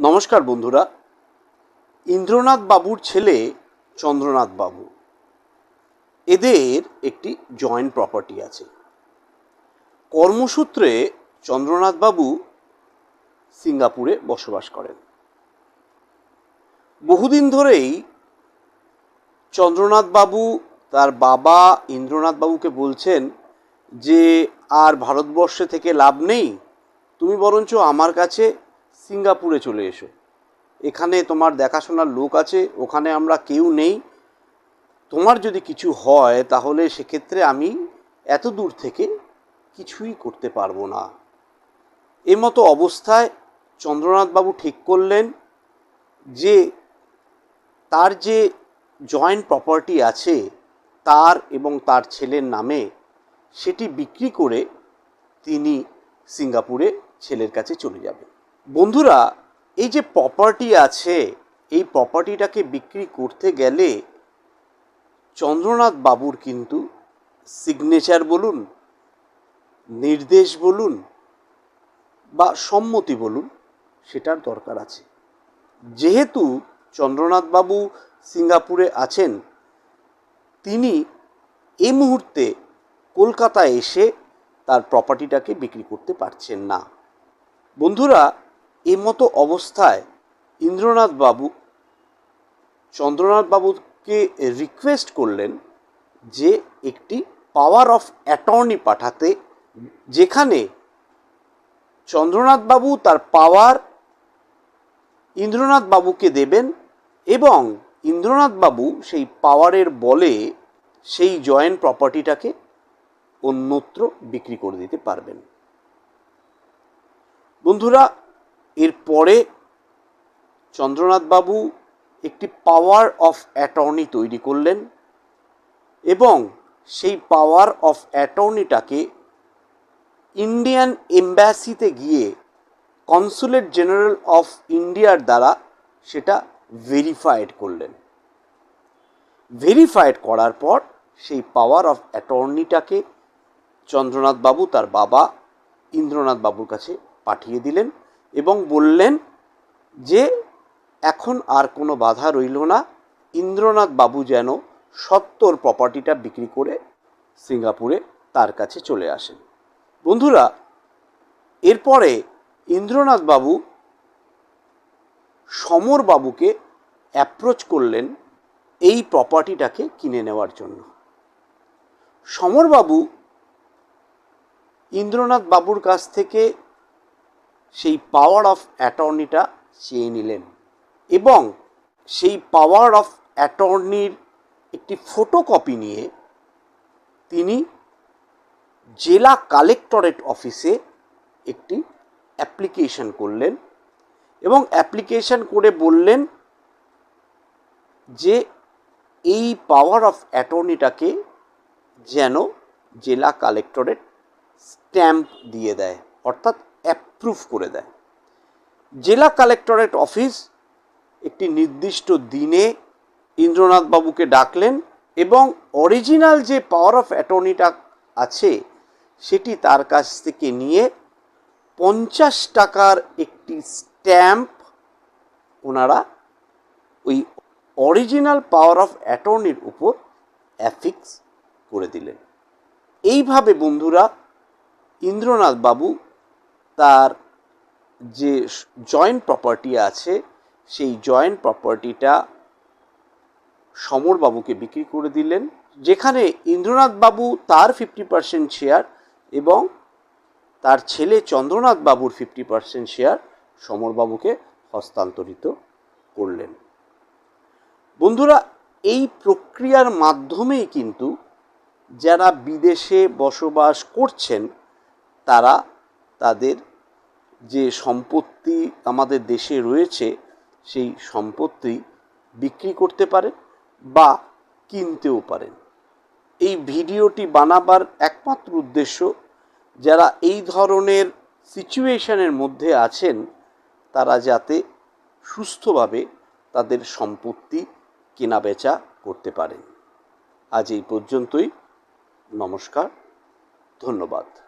নমস্কার বন্ধুরা। ইন্দ্রনাথ বাবুর ছেলে চন্দ্রনাথ বাবু। এদের একটি জয়েন্ট প্রপার্টি আছে। কর্মসূত্রে চন্দ্রনাথ বাবু সিঙ্গাপুরে বসবাস করেন। বহুদিন ধরেই চন্দ্রনাথ বাবু তার বাবা ইন্দ্রনাথ বাবুকে বলছেন যে, আর ভারতবর্ষে থেকে লাভ নেই। তুমি বরঞ্চ আমার কাছে সিঙ্গাপুরে চলে এসো। এখানে তোমার দেখাশোনার লোক আছে, ওখানে আমরা কেউ নেই। তোমার যদি কিছু হয়, তাহলে সেক্ষেত্রে আমি এত দূর থেকে কিছুই করতে পারব না। এ মতো অবস্থায় চন্দ্রনাথবাবু ঠিক করলেন যে, তার যে জয়েন্ট প্রপার্টি আছে, তার এবং তার ছেলের নামে সেটি বিক্রি করে তিনি সিঙ্গাপুরে ছেলের কাছে চলে যাবেন। বন্ধুরা, এই যে প্রপার্টি আছে, এই প্রপার্টিটাকে বিক্রি করতে গেলে চন্দ্রনাথ বাবুর কিন্তু সিগনেচার বলুন, নির্দেশ বলুন বা সম্মতি বলুন, সেটার দরকার আছে। যেহেতু চন্দ্রনাথ বাবু সিঙ্গাপুরে আছেন, তিনি এই মুহূর্তে কলকাতায় এসে তার প্রপার্টিটাকে বিক্রি করতে পারছেন না। বন্ধুরা এই মতো অবস্থায় ইন্দ্রনাথ বাবু, চন্দ্রনাথ বাবুকে রিকোয়েস্ট করলেন যে একটি পাওয়ার অফ অ্যাটর্নি পাঠাতে, যেখানে চন্দ্রনাথ বাবু তার পাওয়ার ইন্দ্রনাথ বাবুকে দেবেন এবং ইন্দ্রনাথ বাবু সেই পাওয়ারের বলে সেই জয়েন্ট প্রপার্টিটাকে অন্যত্র বিক্রি করে দিতে পারবেন। বন্ধুরা এরপরে চন্দ্রনাথ বাবু একটি পাওয়ার অফ অ্যাটর্নি তৈরি করলেন এবং সেই পাওয়ার অফ অ্যাটর্নিটাকে ইন্ডিয়ান এম্বাসিতে গিয়ে কনসুলেট জেনারেল অফ ইন্ডিয়ার দ্বারা সেটা ভেরিফাইড করলেন। ভেরিফাইড করার পর সেই পাওয়ার অফ অ্যাটর্নিটাকে চন্দ্রনাথ বাবু তার বাবা ইন্দ্রনাথ বাবুর কাছে পাঠিয়ে দিলেন। এবং বললেন যে, এখন আর কোনো বাধা রইল না, ইন্দ্রনাথ বাবু যেন সত্তর প্রপার্টিটা বিক্রি করে সিঙ্গাপুরে তার কাছে চলে আসেন। বন্ধুরা, এরপরে ইন্দ্রনাথ বাবু সমর বাবুকে অ্যাপ্রোচ করলেন এই প্রপার্টিটাকে কিনে নেওয়ার জন্য। সমরবাবু ইন্দ্রনাথ বাবুর কাছ থেকে সেই পাওয়ার অফ অ্যাটর্নিটা চেয়ে নিলেন এবং সেই পাওয়ার অফ অ্যাটর্নির একটি ফটোকপি নিয়ে তিনি জেলা কালেক্টরেট অফিসে একটি অ্যাপ্লিকেশন করলেন এবং অ্যাপ্লিকেশন করে বললেন যে এই পাওয়ার অফ অ্যাটর্নিটাকে যেন জেলা কালেক্টরেট স্ট্যাম্প দিয়ে দেয়। অর্থাৎ অ্যাপ্রুভ করে দেয়। জেলা কালেক্টরেট অফিস একটি নির্দিষ্ট দিনে ইন্দ্রনাথ বাবুকে ডাকলেন এবং অরিজিনাল যে পাওয়ার অফ অ্যাটর্নিটা আছে, সেটি তার কাছ থেকে নিয়ে পঞ্চাশ টাকার একটি স্ট্যাম্প ওনারা ওই অরিজিনাল পাওয়ার অফ অ্যাটর্নির উপর অ্যাফিক্স করে দিলেন। এইভাবে বন্ধুরা, ইন্দ্রনাথ বাবু তার যে জয়েন্ট প্রপার্টি আছে, সেই জয়েন্ট প্রপার্টিটা সমরবাবুকে বিক্রি করে দিলেন, যেখানে ইন্দ্রনাথ বাবু তার ফিফটি পার্সেন্ট শেয়ার এবং তার ছেলে চন্দ্রনাথ বাবুর ফিফটি পার্সেন্ট শেয়ার সমরবাবুকে হস্তান্তরিত করলেন। বন্ধুরা, এই প্রক্রিয়ার মাধ্যমেই কিন্তু যারা বিদেশে বসবাস করছেন, তারা তাদের যে সম্পত্তি আমাদের দেশে রয়েছে, সেই সম্পত্তি বিক্রি করতে পারে বা কিনতেও পারেন। এই ভিডিওটি বানাবার একমাত্র উদ্দেশ্য, যারা এই ধরনের সিচুয়েশনের মধ্যে আছেন, তারা যাতে সুস্থভাবে তাদের সম্পত্তি কেনা বেচা করতে পারেন। আজ এই পর্যন্তই। নমস্কার। ধন্যবাদ।